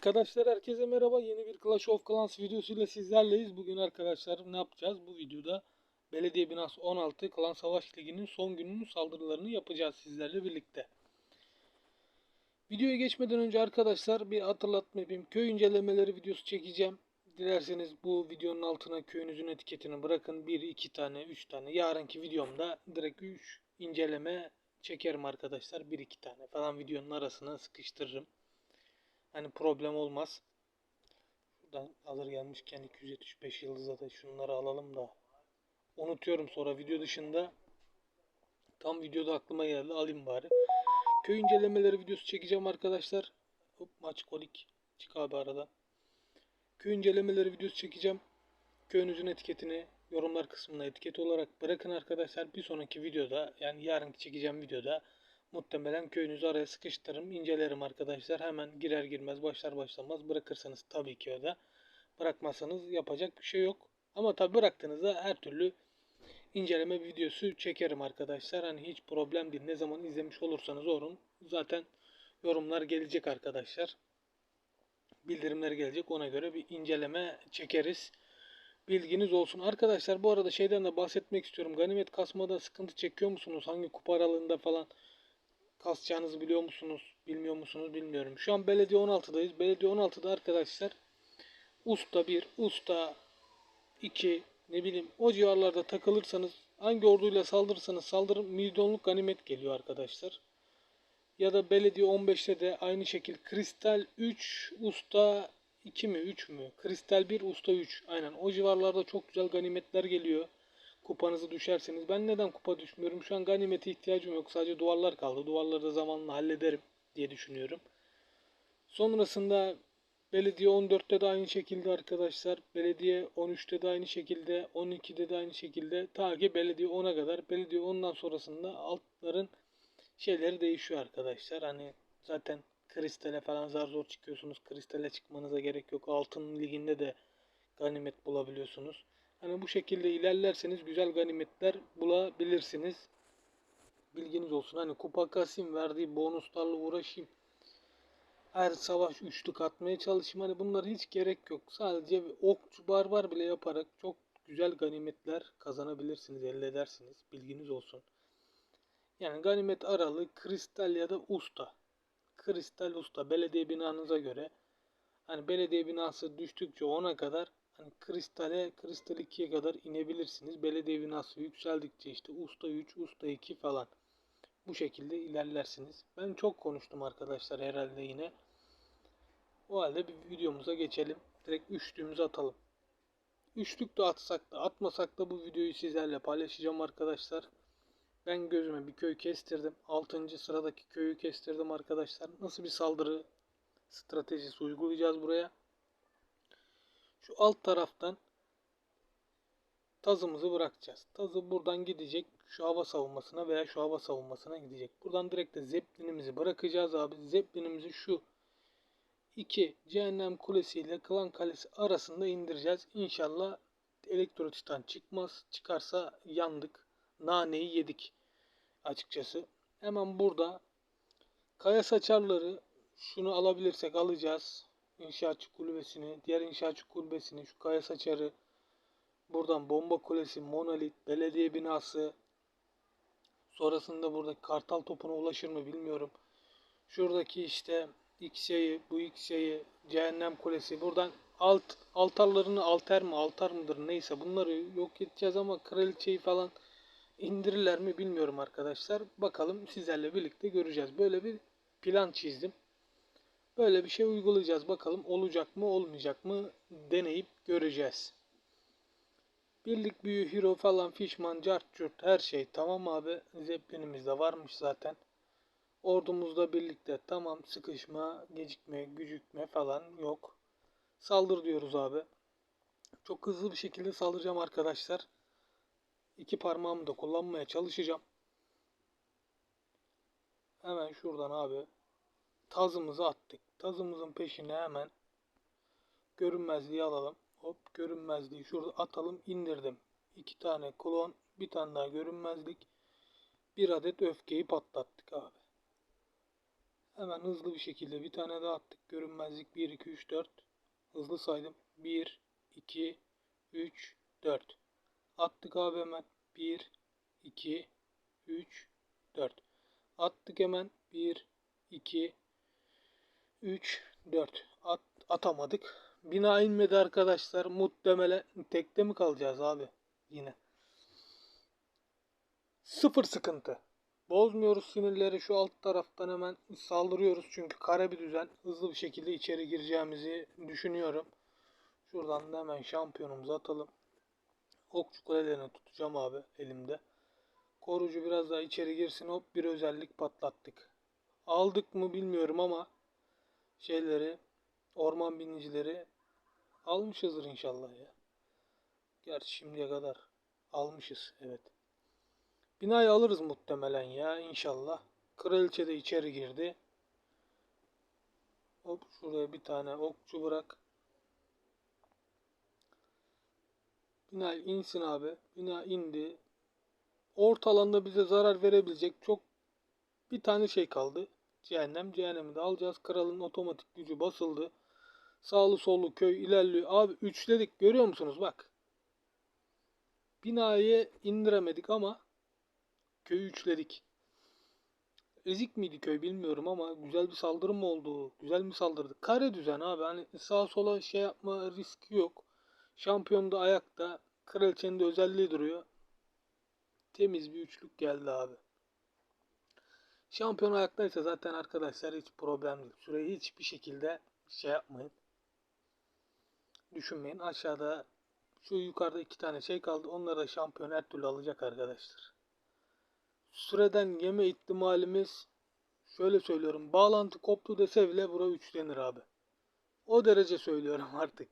Arkadaşlar herkese merhaba. Yeni bir Clash of Clans videosuyla sizlerleyiz. Bugün arkadaşlar ne yapacağız? Bu videoda Belediye Binası 16 Klan Savaş Ligi'nin son gününün saldırılarını yapacağız sizlerle birlikte. Videoya geçmeden önce arkadaşlar bir hatırlatma yapayım. Köy incelemeleri videosu çekeceğim. Dilerseniz bu videonun altına köyünüzün etiketini bırakın. 1, 2 tane, 3 tane. Yarınki videomda direkt 3 inceleme çekerim arkadaşlar. 1-2 tane falan videonun arasına sıkıştırırım. Hani problem olmaz. Şuradan alır gelmişken 275 yıldıza da şunları alalım da. Unutuyorum sonra video dışında. Tam videoda aklıma geldi alayım bari. Köy incelemeleri videosu çekeceğim arkadaşlar. Hop maç kolik. Çık abi aradan. Köy incelemeleri videosu çekeceğim. Köyünüzün etiketini yorumlar kısmına etiket olarak bırakın arkadaşlar. Bir sonraki videoda yani yarınki çekeceğim videoda Muhtemelen köyünüzü araya sıkıştırırım, incelerim arkadaşlar. Hemen girer girmez, başlar başlamaz bırakırsanız tabii ki öyle. Bırakmazsanız yapacak bir şey yok. Ama tabii bıraktığınızda her türlü inceleme videosu çekerim arkadaşlar. Hani hiç problem değil. Ne zaman izlemiş olursanız olun. Zaten yorumlar gelecek arkadaşlar. Bildirimler gelecek. Ona göre bir inceleme çekeriz. Bilginiz olsun. Arkadaşlar bu arada şeyden de bahsetmek istiyorum. Ganimet kasmada sıkıntı çekiyor musunuz? Hangi kupa aralığında falan? Kasacağınızı biliyor musunuz? Bilmiyor musunuz? Bilmiyorum. Şu an belediye 16'dayız. Belediye 16'da arkadaşlar usta 1, usta 2 ne bileyim o civarlarda takılırsanız hangi orduyla saldırırsanız saldırın milyonluk ganimet geliyor arkadaşlar. Ya da belediye 15'te de aynı şekil kristal 3 usta 2 mi 3 mü? Kristal 1 usta 3. Aynen o civarlarda çok güzel ganimetler geliyor kupanızı düşerseniz. Ben neden kupa düşmüyorum? Şu an ganimete ihtiyacım yok. Sadece duvarlar kaldı. Duvarları da zamanla hallederim diye düşünüyorum. Sonrasında belediye 14'te de aynı şekilde arkadaşlar. Belediye 13'te de aynı şekilde. 12'de de aynı şekilde. Ta ki belediye 10'a kadar. Belediye 10'dan sonrasında altların şeyleri değişiyor arkadaşlar. Hani zaten kristale falan zar zor çıkıyorsunuz. Kristale çıkmanıza gerek yok. Altın liginde de ganimet bulabiliyorsunuz. Hani bu şekilde ilerlerseniz güzel ganimetler bulabilirsiniz. Bilginiz olsun. Hani kupa kasayım verdiği bonuslarla uğraşayım. Her savaş üçlük atmaya çalışayım. Hani bunlar hiç gerek yok. Sadece okçu barbar bile yaparak çok güzel ganimetler kazanabilirsiniz, elde edersiniz. Bilginiz olsun. Yani ganimet aralığı kristal ya da usta. Kristal usta belediye binanıza göre. Hani belediye binası düştükçe ona kadar hani kristale, kristal 2'ye kadar inebilirsiniz. Belediye binası yükseldikçe işte usta 3, usta 2 falan. Bu şekilde ilerlersiniz. Ben çok konuştum arkadaşlar herhalde yine. O halde bir videomuza geçelim. Direkt üçlüğümüzü atalım. Üçlük de atsak da atmasak da bu videoyu sizlerle paylaşacağım arkadaşlar. Ben gözüme bir köy kestirdim. 6. sıradaki köyü kestirdim arkadaşlar. Nasıl bir saldırı stratejisi uygulayacağız buraya? Şu alt taraftan tazımızı bırakacağız. Tazı buradan gidecek şu hava savunmasına veya şu hava savunmasına gidecek. Buradan direkt de zeplinimizi bırakacağız abi. Zeplinimizi şu iki cehennem kulesi ile klan kalesi arasında indireceğiz. İnşallah elektrotitan çıkmaz. Çıkarsa yandık. Naneyi yedik açıkçası. Hemen burada kaya saçarları şunu alabilirsek alacağız inşaatçı kulübesini, diğer inşaatçı kulübesini, şu kaya saçarı, buradan bomba kulesi, monolit, belediye binası, sonrasında buradaki kartal topuna ulaşır mı bilmiyorum. Şuradaki işte X'yi, bu X'yi, cehennem kulesi, buradan alt altarlarını alter mi, altar mıdır neyse bunları yok edeceğiz ama kraliçeyi falan indirirler mi bilmiyorum arkadaşlar. Bakalım sizlerle birlikte göreceğiz. Böyle bir plan çizdim. Böyle bir şey uygulayacağız. Bakalım olacak mı olmayacak mı deneyip göreceğiz. Birlik büyü, hero falan, fişman, cart her şey tamam abi. Zeppelinimiz de varmış zaten. Ordumuzda birlikte tamam sıkışma, gecikme, gücükme falan yok. Saldır diyoruz abi. Çok hızlı bir şekilde saldıracağım arkadaşlar. İki parmağımı da kullanmaya çalışacağım. Hemen şuradan abi tazımızı attık. Tazımızın peşine hemen görünmezliği alalım. Hop görünmezliği şurada atalım indirdim. İki tane klon bir tane daha görünmezlik. Bir adet öfkeyi patlattık abi. Hemen hızlı bir şekilde bir tane daha attık. Görünmezlik 1, 2, 3, 4. Hızlı saydım. 1, 2, 3, 4. Attık abi hemen. 1, 2, 3, 4. Attık hemen. 1, 2, 3, 4. At, atamadık. Bina inmedi arkadaşlar. Muhtemelen tekte mi kalacağız abi? Yine. Sıfır sıkıntı. Bozmuyoruz sinirleri şu alt taraftan hemen saldırıyoruz. Çünkü kare bir düzen. Hızlı bir şekilde içeri gireceğimizi düşünüyorum. Şuradan da hemen şampiyonumuzu atalım. Okçu kulelerini tutacağım abi elimde. Korucu biraz daha içeri girsin. Hop bir özellik patlattık. Aldık mı bilmiyorum ama şeyleri orman binicileri almışızdır inşallah ya. Gerçi şimdiye kadar almışız evet. Binayı alırız muhtemelen ya inşallah. Kraliçe de içeri girdi. Hop şuraya bir tane okçu bırak. Bina insin abi. Bina indi. Orta alanda bize zarar verebilecek çok bir tane şey kaldı. Cehennem. Cehennemi de alacağız. Kralın otomatik gücü basıldı. Sağlı sollu köy ilerliyor. Abi üçledik görüyor musunuz bak. Binayı indiremedik ama köyü üçledik. Ezik miydi köy bilmiyorum ama güzel bir saldırı mı oldu? Güzel mi saldırdı? Kare düzen abi. Hani sağa sola şey yapma riski yok. Şampiyon da ayakta. Kraliçenin de özelliği duruyor. Temiz bir üçlük geldi abi. Şampiyon ayaktaysa zaten arkadaşlar hiç problem değil. Süreyi hiçbir şekilde şey yapmayın. Düşünmeyin. Aşağıda şu yukarıda iki tane şey kaldı. Onları da şampiyon her türlü alacak arkadaşlar. Süreden yeme ihtimalimiz şöyle söylüyorum. Bağlantı koptu dese bile bura 3 denir abi. O derece söylüyorum artık.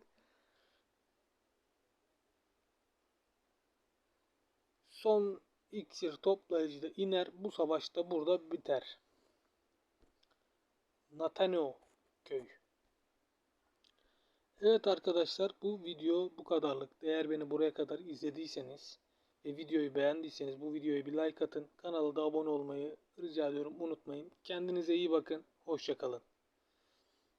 Son iksir toplayıcı da iner. Bu savaşta burada biter. Nataneo köy. Evet arkadaşlar bu video bu kadarlık. Eğer beni buraya kadar izlediyseniz ve videoyu beğendiyseniz bu videoya bir like atın. Kanala da abone olmayı rica ediyorum. Unutmayın. Kendinize iyi bakın. Hoşçakalın.